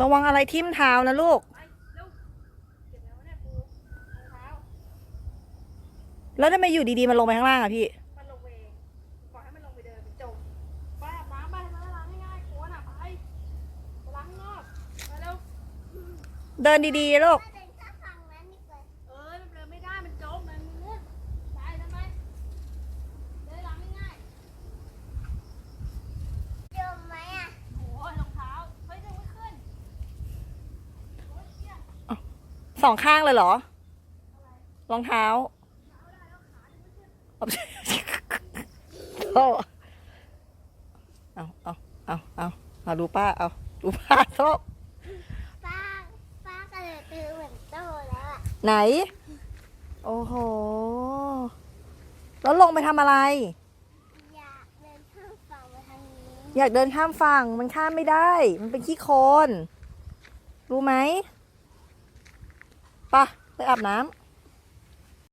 ระวังอะไรทิ่มเท้านะลูกไปเร็วเก็บแล้วเนี่ยปูรองเท้าแล้วทำไมอยู่ดีๆ มันลงไปข้างล่างอะพี่มันลงไปเองบอกให้มันลงไปเดินไปจม สองข้างเลยเหรอ รองเท้าเอาเอาเอาเอาเอาเอาดูป้า เอาดูป้าชอบป้า ป้าก็เลยตือเหมือนโตแล้วอะไหน โอ้โห แล้วลงไปทำอะไร อยากเดินข้ามฝั่งมาทางนี้ อยากเดินข้ามฝั่ง มันข้ามไม่ได้ มันเป็นขี้โคลนรู้ไหมไปะไปอาบน้ำ